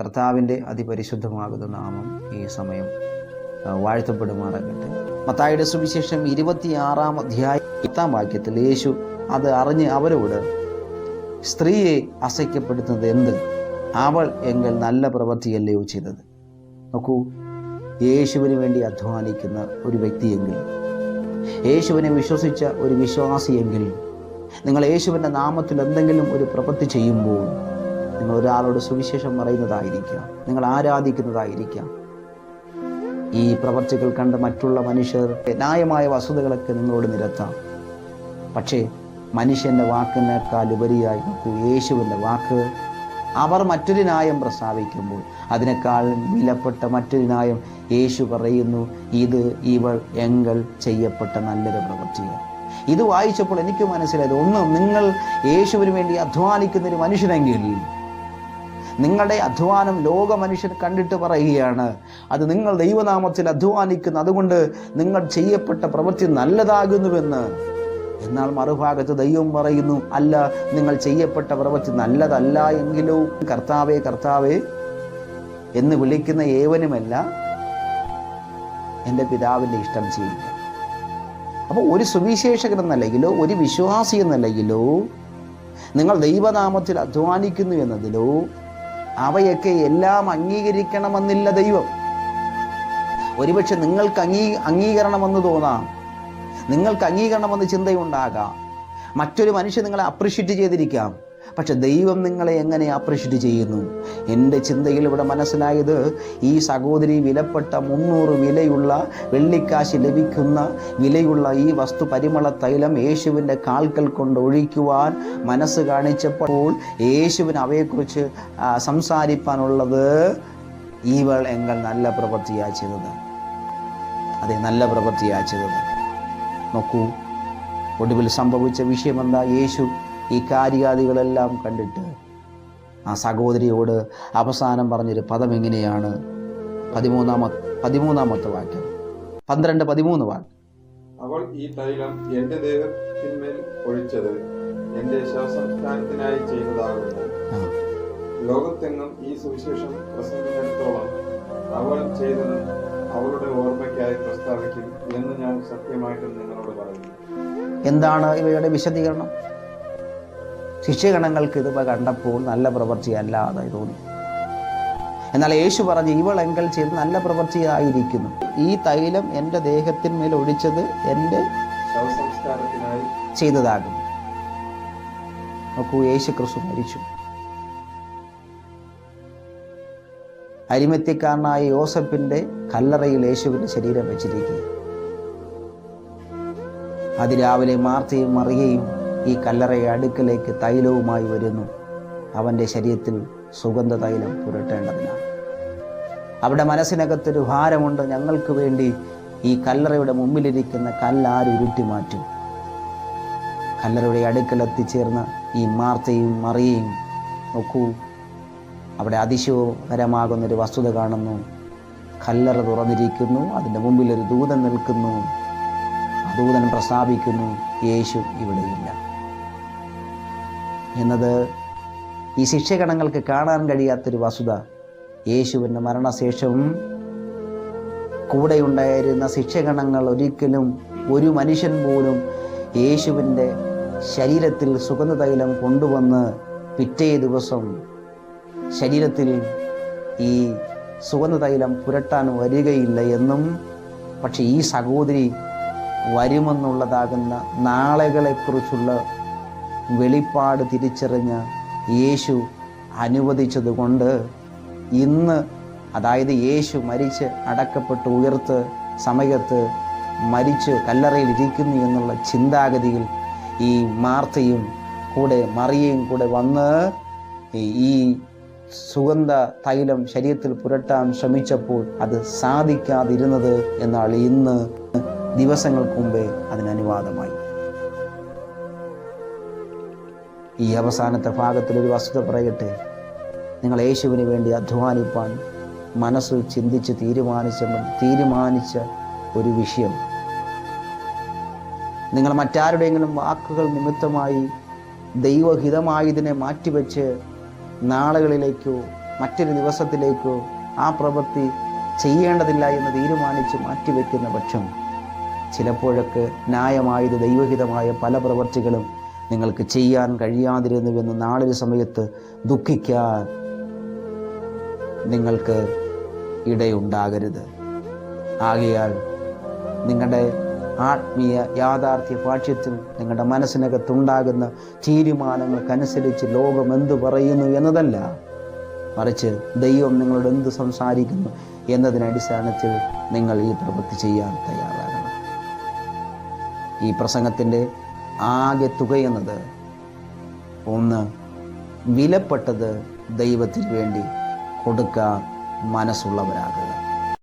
കർത്താവിന്റെ അതിപരിശുദ്ധമാകുന്ന നാമം ഈ സമയം വാഴ്ത്തപ്പെടുമാറാകട്ടെ. മത്തായുടെ സുവിശേഷം ഇരുപത്തിയാറാം അധ്യായ എത്താം വാക്യത്തിൽ യേശു അത് അറിഞ്ഞ് അവരോട് സ്ത്രീയെ അസഹ്യപ്പെടുത്തുന്നത് എന്ത്? അവൾ എങ്കിൽ നല്ല പ്രവൃത്തിയല്ലയോ ചെയ്തത്? നോക്കൂ യേശുവിന് വേണ്ടി അധ്വാനിക്കുന്ന ഒരു വ്യക്തിയെങ്കിൽ യേശുവിനെ വിശ്വസിച്ച ഒരു വിശ്വാസിയെങ്കിൽ നിങ്ങൾ യേശുവിന്റെ നാമത്തിൽ എന്തെങ്കിലും ഒരു പ്രവൃത്തി ചെയ്യുമ്പോൾ നിങ്ങൾ ഒരാളോട് സുവിശേഷം പറയുന്നതായിരിക്കാം. നിങ്ങൾ ആരാധിക്കുന്നതായിരിക്കാം ഈ പ്രവർത്തികൾ കണ്ട് മറ്റുള്ള മനുഷ്യർ ന്യായമായ വസ്തുതകളൊക്കെ നിങ്ങളോട് നിരത്താം. പക്ഷേ മനുഷ്യന്റെ വാക്കിനേക്കാൾ ഉപരിയായി നോക്കൂ. യേശുവിന്റെ വാക്ക് അവർ മറ്റൊരു ന്യായം പ്രസ്താവിക്കുമ്പോൾ അതിനേക്കാൾ വിലപ്പെട്ട മറ്റൊരു ന്യായം യേശു പറയുന്നു ഇത് ഇവൾ എങ്കൽ ചെയ്യപ്പെട്ട നല്ലൊരു പ്രവൃത്തിയാണ്. ഇത് വായിച്ചപ്പോൾ എനിക്ക് മനസ്സിലായത് ഒന്ന് നിങ്ങൾ യേശുവിന് വേണ്ടി അധ്വാനിക്കുന്നൊരു മനുഷ്യനെങ്കിൽ നിങ്ങളുടെ അധ്വാനം ലോക മനുഷ്യർ കണ്ടിട്ട് പറയുകയാണ്. അത് നിങ്ങൾ ദൈവനാമത്തിൽ അധ്വാനിക്കുന്ന. അതുകൊണ്ട് നിങ്ങൾ ചെയ്യപ്പെട്ട പ്രവൃത്തി നല്ലതാകുന്നുവെന്ന്. എന്നാൽ മറുഭാഗത്ത് ദൈവം പറയുന്നു അല്ല നിങ്ങൾ ചെയ്യപ്പെട്ട പ്രവൃത്തി നല്ലതല്ല എങ്കിലോ കർത്താവേ കർത്താവേ എന്ന് വിളിക്കുന്ന ഏവനുമല്ല എന്റെ പിതാവിന്റെ ഇഷ്ടം ചെയ്യുക. അപ്പോൾ ഒരു സുവിശേഷകൻ എന്നല്ലെങ്കിലോ ഒരു വിശ്വാസി എന്നല്ലെങ്കിലോ നിങ്ങൾ ദൈവനാമത്തിൽ അധ്വാനിക്കുന്നു എന്നതിലോ അവയൊക്കെ എല്ലാം അംഗീകരിക്കണമെന്നില്ല ദൈവം. ഒരുപക്ഷെ നിങ്ങൾക്ക് അംഗീ അംഗീകരണമെന്ന് തോന്നാം. നിങ്ങൾക്ക് അംഗീകരണമെന്ന് ചിന്തയുണ്ടാകാം. മറ്റൊരു മനുഷ്യൻ നിങ്ങളെ അപ്രിഷ്യേറ്റ് ചെയ്തിരിക്കാം. പക്ഷെ ദൈവം നിങ്ങളെ എങ്ങനെ അപ്രിഷ്യേറ്റ് ചെയ്യുന്നു? എന്റെ ചിന്തയിൽ ഇവിടെ മനസ്സിലായത് ഈ സഹോദരി വിലപ്പെട്ട മുന്നൂറ് വിലയുള്ള വെള്ളിക്കാശ് ലഭിക്കുന്ന വിലയുള്ള ഈ വസ്തു പരിമള തൈലം യേശുവിന്റെ കാൽക്കൽ കൊണ്ട് ഒഴിക്കുവാൻ മനസ്സ് കാണിച്ചപ്പോൾ യേശുവിന് അവയെക്കുറിച്ച് സംസാരിപ്പാനുള്ളത് ഇവൾ എങ്ങൾ നല്ല പ്രവൃത്തിയാ ചെയ്തത്. അതെ നല്ല പ്രവൃത്തിയാ ചെയ്തത്. നോക്കൂ ഒടുവിൽ സംഭവിച്ച വിഷയമെന്താ യേശു ഈ കാര്യാദികളെല്ലാം കണ്ടിട്ട് ആ സഹോദരിയോട് അവസാനം പറഞ്ഞൊരു പദം എങ്ങനെയാണ്? പതിമൂന്നാമ പതിമൂന്നാമത്തെ വാക്യം. പന്ത്രണ്ട് പതിമൂന്ന് വാക്യം അവൾ ഈ തൈലം എന്റെ ദേഹത്തിന്മേൽ ഒഴിച്ചത് എന്റെ ശവസംസ്കാരത്തിനായി ചെയ്തതാകുന്നു. ലോകത്തെങ്ങും ഈ സുവിശേഷം പ്രസംഗിച്ചിടത്തോളം അവൾ ചെയ്തത് അവളുടെ ഓർമ്മയ്ക്കായി പ്രസ്താവിക്കും എന്ന് ഞാൻ സത്യമായിട്ടും നിങ്ങളോട് പറയുന്നു. എന്താണ് ഇവയുടെ വിശദീകരണം? ശിഷ്യഗണങ്ങൾക്ക് ഇത് കണ്ടപ്പോൾ നല്ല പ്രവൃത്തിയല്ലാതെ തോന്നി. എന്നാൽ യേശു പറഞ്ഞു ഇവളെങ്കൽ ചെയ്ത് നല്ല പ്രവൃത്തിയായിരിക്കുന്നു. ഈ തൈലം എന്റെ ദേഹത്തിന്മേൽ ഒഴിച്ചത് എന്റെ ചെയ്തതാകും. നോക്കൂ യേശു ക്രിസ്തു മരിച്ചു. അരിമത്യക്കാരനായ യോസഫിന്റെ കല്ലറയിൽ യേശുവിന്റെ ശരീരം വെച്ചിരിക്കുക അതിരാവിലെ മാർത്തയും മറിയയും ഈ കല്ലറയെ അടുക്കലേക്ക് തൈലവുമായി വരുന്നു. അവന്റെ ശരീരത്തിൽ സുഗന്ധ തൈലം പുരട്ടേണ്ടതിനാണ്. അവിടെ മനസ്സിനകത്തൊരു ഭാരമുണ്ട്. ഞങ്ങൾക്ക് വേണ്ടി ഈ കല്ലറയുടെ മുമ്പിലിരിക്കുന്ന കല്ലാരുരുട്ടി മാറ്റും. കല്ലറയുടെ അടുക്കൽ എത്തിച്ചേർന്ന ഈ മാർത്തയും മറിയയും നോക്കൂ. അവിടെ അതിശയകരമാകുന്നൊരു വസ്തുത കാണുന്നു. കല്ലറ തുറന്നിരിക്കുന്നു. അതിന്റെ മുമ്പിൽ ഒരു ദൂതൻ നിൽക്കുന്നു. ദൂതൻ പ്രസ്താവിക്കുന്നു യേശു ഇവിടെയില്ല. എന്നത് ഈ ശിക്ഷകണങ്ങൾക്ക് കാണാൻ കഴിയാത്തൊരു വസ്തുത യേശുവിന്റെ മരണശേഷവും കൂടെയുണ്ടായിരുന്ന ശിക്ഷകണങ്ങൾ ഒരിക്കലും ഒരു മനുഷ്യൻ പോലും യേശുവിന്റെ ശരീരത്തിൽ സുഗന്ധതൈലം കൊണ്ടുവന്ന് പിറ്റേ ദിവസം ശരീരത്തിൽ ഈ സുഗന്ധതൈലം പുരട്ടാൻ വരികയില്ല എന്നും പക്ഷേ ഈ സഹോദരി വരുമെന്നുള്ളതാകുന്ന നാളുകളെക്കുറിച്ചുള്ള വെളിപ്പാട് തിരിച്ചറിഞ്ഞ് യേശു അനുവദിച്ചതുകൊണ്ട് ഇന്ന് അതായത് യേശു മരിച്ച് അടക്കപ്പെട്ട് ഉയർത്ത് സമയത്ത് മരിച്ച് കല്ലറയിൽ ഇരിക്കുന്നു എന്നുള്ള ചിന്താഗതിയിൽ ഈ മാർത്തയും കൂടെ മറിയയും കൂടെ വന്ന് ഈ- സുഗന്ധ തൈലം ശരീരത്തിൽ പുരട്ടാൻ ശ്രമിച്ചപ്പോൾ അത് സാധിക്കാതിരുന്നത് എന്നാൽ ഇന്ന് ദിവസങ്ങൾക്ക് മുമ്പേ അതിന് അനുവാദമായി. ഈ അവസാനത്തെ ഭാഗത്തിൽ ഒരു വസ്തുത പറയട്ടെ? നിങ്ങൾ യേശുവിന് വേണ്ടി അധ്വാനിപ്പാൻ മനസ്സ് ചിന്തിച്ച് തീരുമാനിച്ച തീരുമാനിച്ച ഒരു വിഷയം. നിങ്ങൾ മറ്റാരുടെയെങ്കിലും വാക്കുകൾ നിമിത്തമായി ദൈവഹിതമായതിനെ മാറ്റിവെച്ച് നാളുകളിലേക്കോ മറ്റൊരു ദിവസത്തിലേക്കോ ആ പ്രവൃത്തി ചെയ്യേണ്ടതില്ല എന്ന് തീരുമാനിച്ച് മാറ്റിവെക്കുന്ന പക്ഷം ചിലപ്പോഴൊക്കെ ന്യായമായത് ദൈവഹിതമായ പല പ്രവൃത്തികളും നിങ്ങൾക്ക് ചെയ്യാൻ കഴിയാതിരുന്നുവെന്ന് നാളൊരു സമയത്ത് ദുഃഖിക്കാൻ നിങ്ങൾക്ക് ഇടയുണ്ടാകരുത്. ആകയാൽ നിങ്ങളുടെ ആത്മീയ യാഥാർത്ഥ്യ ഭാഷ്യത്തിൽ നിങ്ങളുടെ മനസ്സിനകത്തുണ്ടാകുന്ന തീരുമാനങ്ങൾക്കനുസരിച്ച് ലോകം എന്തു പറയുന്നു എന്നതല്ല. മറിച്ച് ദൈവം നിങ്ങളോട് എന്ത് സംസാരിക്കുന്നു എന്നതിന് അടിസ്ഥാനത്തിൽ നിങ്ങൾ ഈ പ്രവൃത്തി ചെയ്യാൻ തയ്യാറാകണം. ഈ പ്രസംഗത്തിന്റെ ആകെ തുകയുന്നത് ഒന്ന് വിലപ്പെട്ടത് ദൈവത്തിന് വേണ്ടി കൊടുക്കാൻ മനസ്സുള്ളവരാകുക.